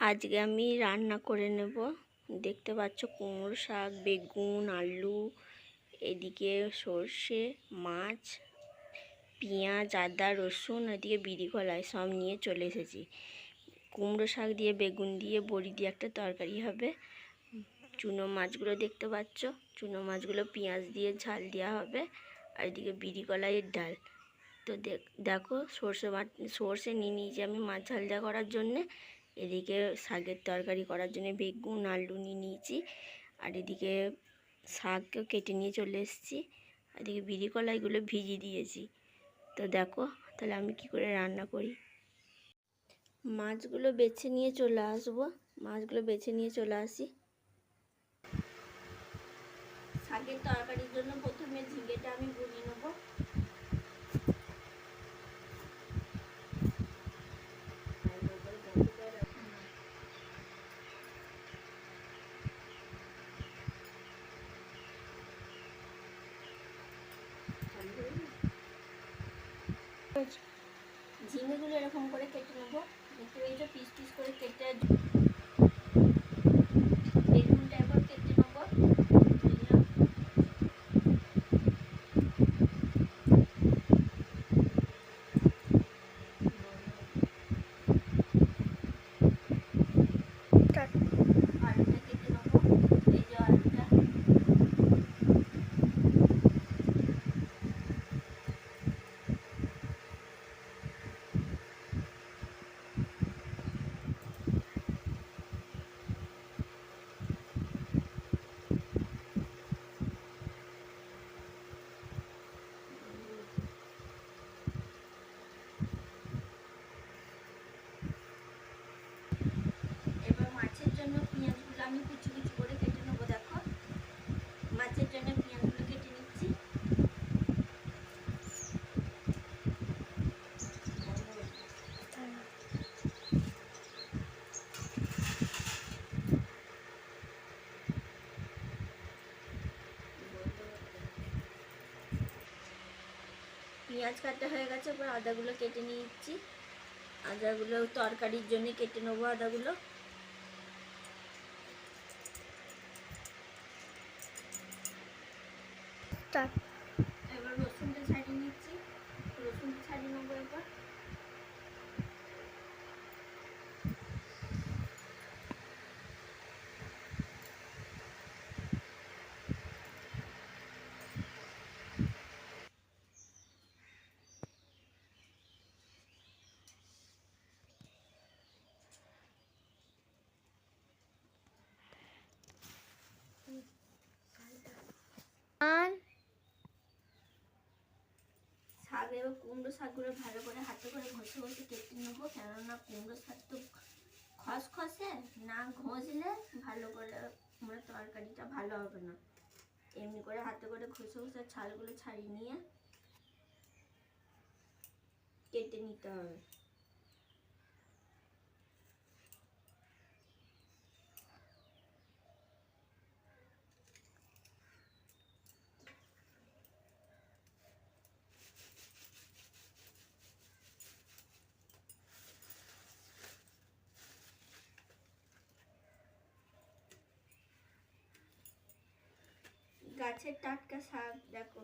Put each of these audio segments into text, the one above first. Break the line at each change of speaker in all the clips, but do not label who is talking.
আজকে আমি রান্না করে নেব। দেখতে পাচ্ছ কুমড়ো শাক, বেগুন, আলু, এদিকে সর্ষে, মাছ, পেঁয়াজ, আদা, রসুন, এদিকে বিড়ি, কলাই সব নিয়ে চলে এসেছি। কুমড়ো শাক দিয়ে, বেগুন দিয়ে, বড়ি দিয়ে একটা তরকারি হবে। চুনো মাছগুলো দেখতে পাচ্ছ। চুনো মাছগুলো পেঁয়াজ দিয়ে ঝাল দেওয়া হবে। আর এদিকে বিড়ি, কলাইয়ের ডাল। তো দেখো সর্ষে সর্ষে নিয়ে নিয়েছি আমি মাছ ঝাল দেওয়া করার জন্যে। এদিকে শাকের তরকারি করার জন্য বেগুন, আলু নিয়ে নিয়েছি। আর এদিকে শাকও কেটে নিয়ে চলে এসেছি। এদিকে বিড়ি কলাইগুলো ভিজিয়ে দিয়েছি। তো দেখো, তাহলে আমি কি করে রান্না করি? মাছগুলো বেছে নিয়ে চলে আসব। মাছগুলো বেছে নিয়ে চলে আসি। শাকের তরকারির জন্য প্রথমে ঝিঙেটা আমি বুনিয়ে নেব ঝিঙেগুলো এরকম করে কেটে নেব। দেখতে পেয়েছ পিস পিস করে কেটে বেগুনটা এবার কেটে নেব আলুটা কেটে নেব এই যে আলুটা এবার মাছের জন্য পেঁয়াজগুলো আমি কুচি কুচি করে কেটে নেব দেখো মাছের জন্য পেঁয়াজগুলো কেটে নিচ্ছি পেঁয়াজ কাটা হয়ে গেছে এবার আদাগুলো কেটে নিচ্ছি। আদাগুলো তরকারির জন্য কেটে নেব আদাগুলো এবার রসুনটা ছাড়িয়ে নিচ্ছি রসুনটা ছাড়িয়ে নেব এবার আর শাক এবার কুমড়ো শাকগুলো ভালো করে হাতে করে ঘষে ঘষে কেটে নেব। কেননা কুমড়ো শাক তো খসখসে, না ঘষলে ভালো করে কুমড়ো তরকারিটা ভালো হবে না। এমনি করে হাতে করে ঘষে ঘষে ছালগুলো ছাড়িয়ে নিয়ে কেটে নিতে হবে। গাছের টাটকা শাক, দেখো।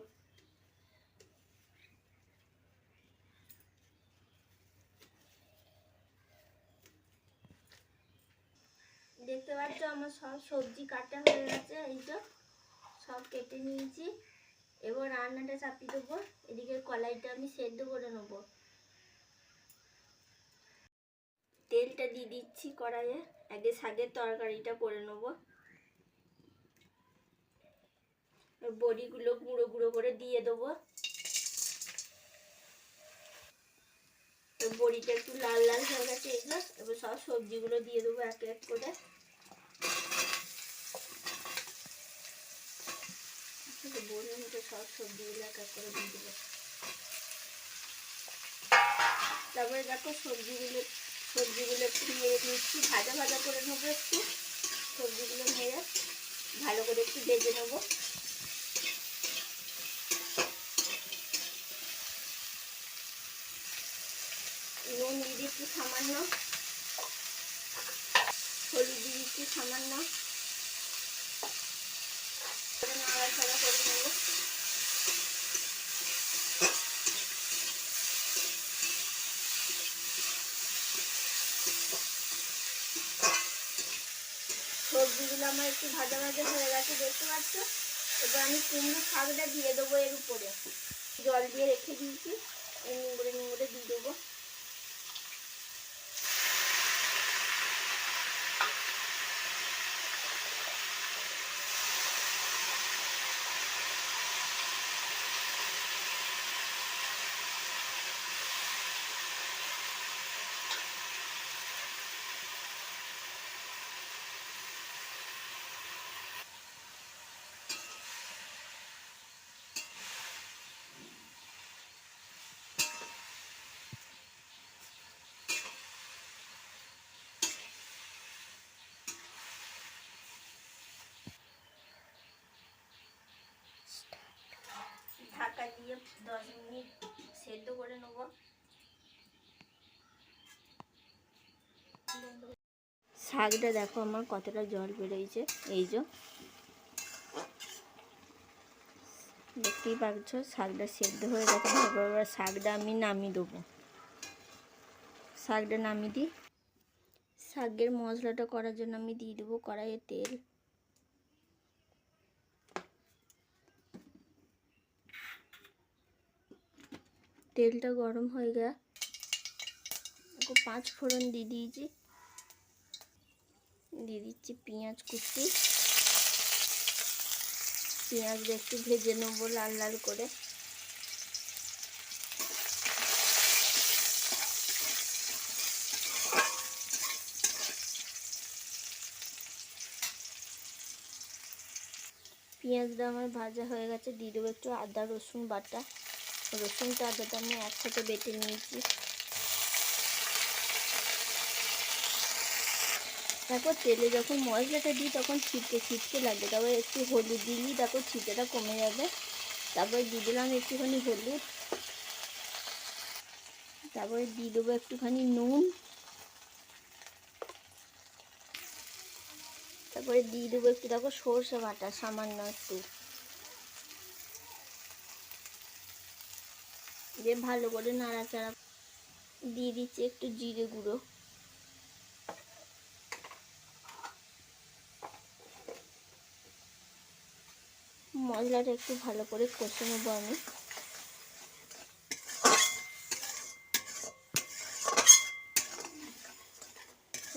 দেখতে পাচ্ছ, আমার সব সবজি কাটা হয়ে গেছে, এই তো। সব কেটে নিয়েছি। এবার রান্নাটা চাপিয়ে দেবো। এদিকে কলাইটা আমি সেদ্ধ করে নেব। তেলটা দিয়ে দিচ্ছি কড়াইয়ে। আগে শাকের তরকারিটা করে নেব। বড়িগুলো গুঁড়ো গুঁড়ো করে দিয়ে দেবো। বড়িটা একটু লাল লাল হয়ে গেছে এগুলো এবার সব সবজিগুলো দিয়ে দেবো এক এক করে। বড়ির মধ্যে সব সবজিগুলো এক এক করে দিয়ে দেবো। তারপরে দেখো সবজিগুলো সবজিগুলো একটু মেরে নিচ্ছি, ভাজা ভাজা করে নেব একটু। সবজিগুলো মেরে ভালো করে একটু ভেজে নেব। নুন দিয়ে একটু সামান্য সামান্য নাড়াচাড়া করে নেব। সবজিগুলো আমার একটু ভাজা ভাজা হয়ে গেছে, দেখতে পাচ্ছ? এবার আমি কুমড়ো শাকটা দিয়ে দেবো এর উপরে। জল দিয়ে রেখে দিয়েছি, এই নিংড়ে নিংড়ে দিয়ে দেবো ঢাকা দিয়ে দশ মিনিট সেদ্ধ করে নেব। শাকটা দেখো আমার কতটা জল বেরোইছে, এই যে। দেখতেই পাচ্ছ, শাকটা সেদ্ধ হয়ে গেছে। এবার শাকটা আমি নামিয়ে দেবো। শাকটা নামিয়ে দিই। শাকের মশলাটা করার জন্য আমি দিয়ে দেবো কড়াইয়ে তেল। তেলটা গরম হয়ে গেছে। পাঁচ ফোড়ন দিয়ে দিয়েছি। দিয়ে দিচ্ছি পেঁয়াজ কুচি। পেঁয়াজটা একটু ভেজে নেব লাল লাল করে। পেঁয়াজটা আমার ভাজা হয়ে গেছে। দিয়ে দেবো একটু আদা রসুন বাটা। রসুনটা আদাটা আমি একসাথে বেটে নিয়েছি। তারপর তেলে যখন মশলাটা দিই তখন ছিটকে ছিটকে লাগে। তারপর একটু হলুদ দিলেই তারপর ছিটেটা কমে যাবে। তারপরে দিয়ে দিলাম একটুখানি হলুদ। তারপরে দিয়ে দেবো একটুখানি নুন। তারপরে দিয়ে দেবো একটু দেখো সর্ষে বাটা সামান্য একটু। দিয়ে ভালো করে নাড়াচাড়া দিয়ে দিচ্ছি একটু জিরে গুঁড়ো। মশলাটা একটু ভালো করে কষে নেব আমি।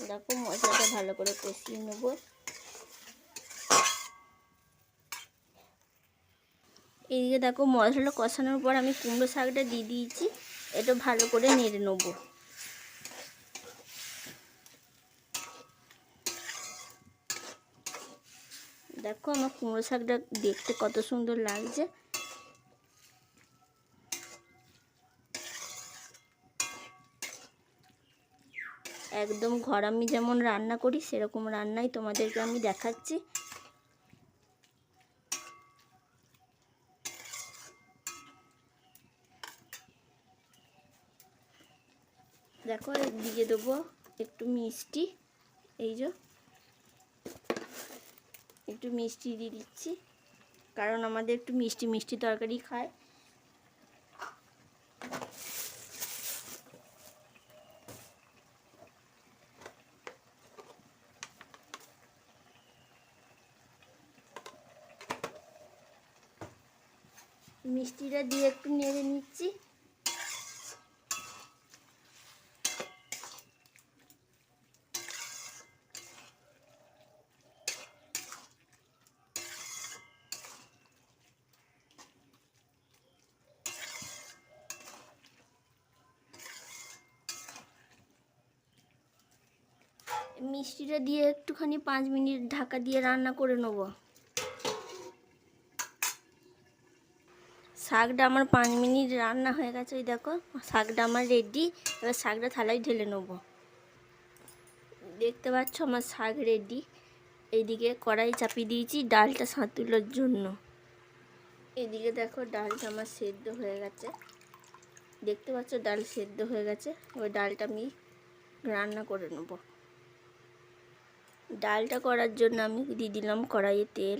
দেখো মশলাটা ভালো করে কষিয়ে নেব। এদিকে দেখো মশলা কষানোর পর আমি কুমড়ো শাকটা দিয়ে দিয়েছি। এটা ভালো করে নেড়ে নেব। দেখো আমার কুমড়ো শাকটা দেখতে কত সুন্দর লাগছে। একদম ঘর আমি যেমন রান্না করি, সেরকম রান্নাই তোমাদেরকে আমি দেখাচ্ছি। দেখো, দিয়ে দেবো একটু মিষ্টি। এই যে, একটু মিষ্টি দিয়ে দিচ্ছি। কারণ আমাদের একটু মিষ্টি মিষ্টি তরকারি খায়। মিষ্টিটা দিয়ে একটু নেড়ে নিচ্ছি। মিষ্টিটা দিয়ে একটুখানি পাঁচ মিনিট ঢাকা দিয়ে রান্না করে নেব। শাকটা আমার পাঁচ মিনিট রান্না হয়ে গেছে, ওই দেখো, শাকটা আমার রেডি এবার শাকটা থালায় ঢেলে নেব। দেখতে পাচ্ছ আমার শাক রেডি এইদিকে কড়াই চাপিয়ে দিয়েছি ডালটা সাঁতুলোর জন্য। এদিকে দেখো ডালটা আমার সেদ্ধ হয়ে গেছে। দেখতে পাচ্ছ ডাল সেদ্ধ হয়ে গেছে ওই ডালটা আমি রান্না করে নেব। ডালটা করার জন্য আমি দিয়ে দিলাম কড়াইয়ে তেল।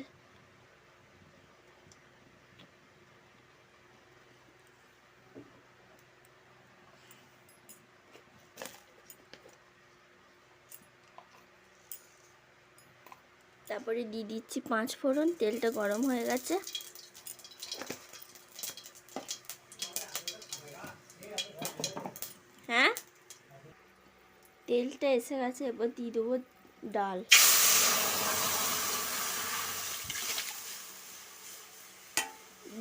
তারপরে দিয়ে দিচ্ছি পাঁচ ফোড়ন, তেলটা গরম হয়ে গেছে। হ্যাঁ? তেলটা এসে গেছে, এবার দিয়ে দেবো ডাল।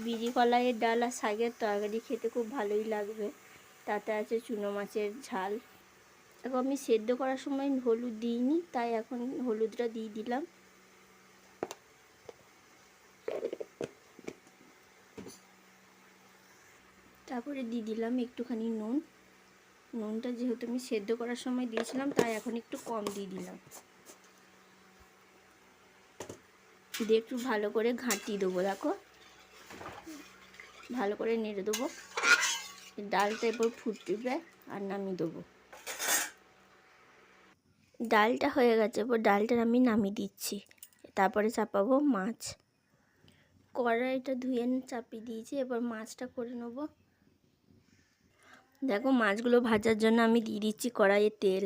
বিড়ি কলাইয়ের ডাল আর শাকের তরকারি খেতে খুব ভালোই লাগবে। তাতে আছে চুনো মাছের ঝাল। এখন আমি সেদ্ধ করার সময় হলুদ দিইনি, তাই এখন হলুদটা দিয়ে দিলাম। তারপরে দিয়ে দিলাম একটুখানি নুন। নুনটা যেহেতু আমি সেদ্ধ করার সময় দিয়েছিলাম, তাই এখন একটু কম দিয়ে দিলাম। দিয়ে একটু ভালো করে ঘাঁটি দেবো, দেখো। ভালো করে নেড়ে দেবো। ডালটা এরপর ফুটবে আর নামিয়ে দেবো। ডালটা হয়ে গেছে, এবার ডালটা আমি নামিয়ে দিচ্ছি। তারপরে চাপাবো মাছ। কড়াইটা ধুয়ে চাপিয়ে দিয়েছি, এবার মাছটা করে নেব। দেখো মাছগুলো ভাজার জন্য আমি দিয়ে দিচ্ছি কড়াইয়ে তেল।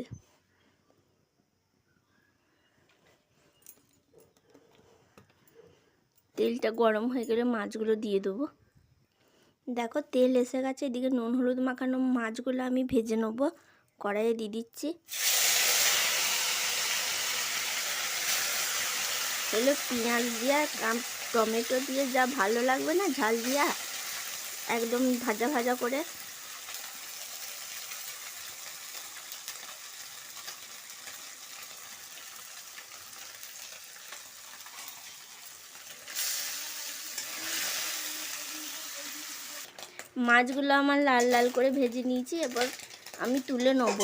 তেলটা গরম হয়ে গেলে মাছগুলো দিয়ে দেবো। দেখো, তেল এসে গেছে, এদিকে নুন হলুদ মাখানো মাছগুলো আমি ভেজে নেব। কড়াইয়ে দিয়ে দিচ্ছি। এগুলো পেঁয়াজ দিয়া টমেটো দিয়ে যা ভালো লাগবে না, ঝাল দিয়া, একদম ভাজা ভাজা করে মাছগুলো আমার লাল লাল করে ভেজে নিয়েছি, এবার আমি তুলে নেব।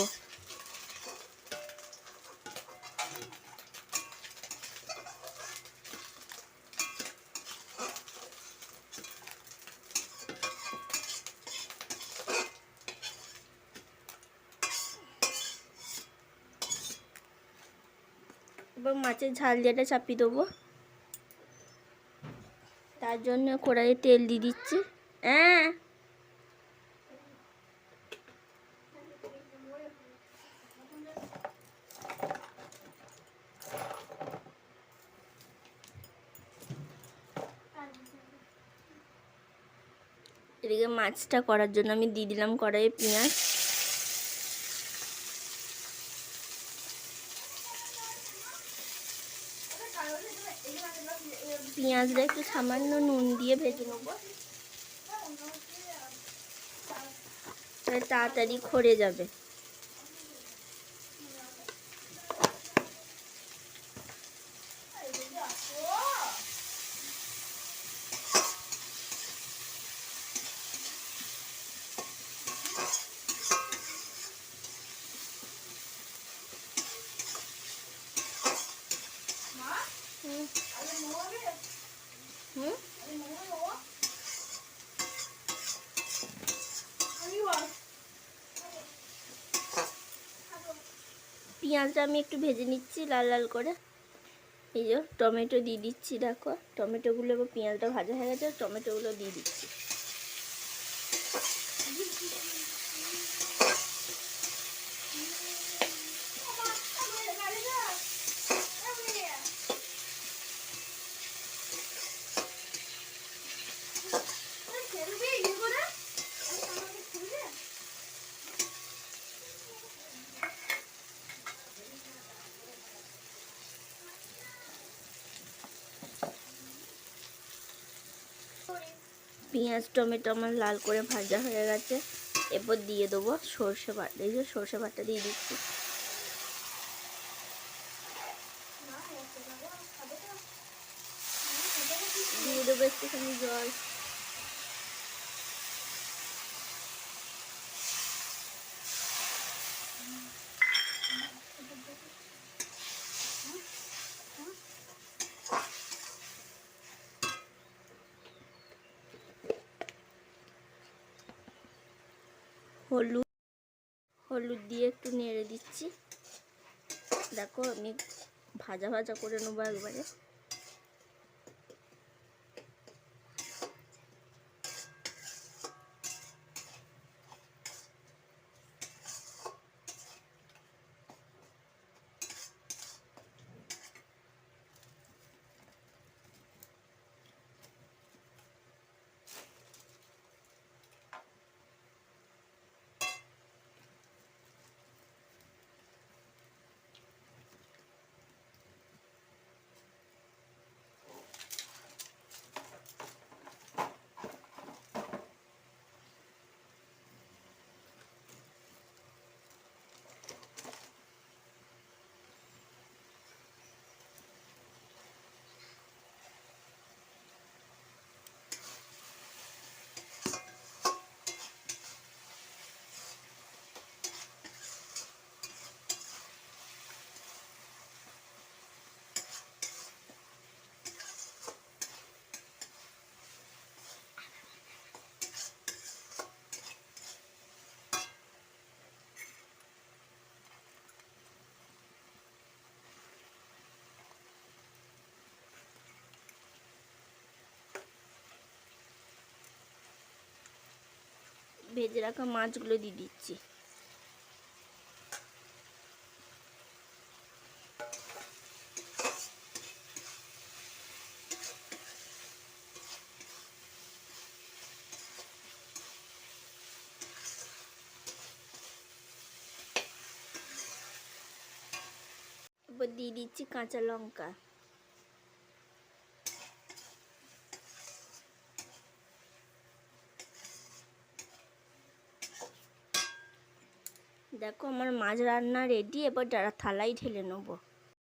এবার মাছের ঝাল দিয়েটা চাপিয়ে দেবো। তার জন্য কড়াইয়ে তেল দিয়ে দিচ্ছি। হ্যাঁ। এদিকে মাছটা করার জন্য আমি দিয়ে দিলাম কড়াইয়ে পেঁয়াজ। পেঁয়াজটা একটু সামান্য নুন দিয়ে ভেজে নেব। তাড়াতাড়ি খড়ে যাবে। পেঁয়াজটা আমি একটু ভেজে নিচ্ছি, লাল লাল করে। এই যে টমেটো দিয়ে দিচ্ছি, দেখো। টমেটোগুলো এবার পেঁয়াজটা ভাজা হয়ে গেছে, টমেটোগুলো দিয়ে দিচ্ছি। পেঁয়াজ, টমেটো আমার লাল করে ভাজা হয়ে গেছে। এরপর দিয়ে দেবো সর্ষে বাটা, এই যে সর্ষে বাটা দিয়ে দিচ্ছি দিয়ে দেবো একটুখানি জল হলুদ হলুদ দিয়ে একটু নেড়ে দিচ্ছি। দেখো আমি ভাজা ভাজা করে নেব একবারে। ভেজে রাখা মাছগুলো দিয়ে দিচ্ছি। দিয়ে দিচ্ছি কাঁচা লঙ্কা। দেখো আমার মাছ রান্না রেডি এবার যারা থালাই ঢেলে নেব।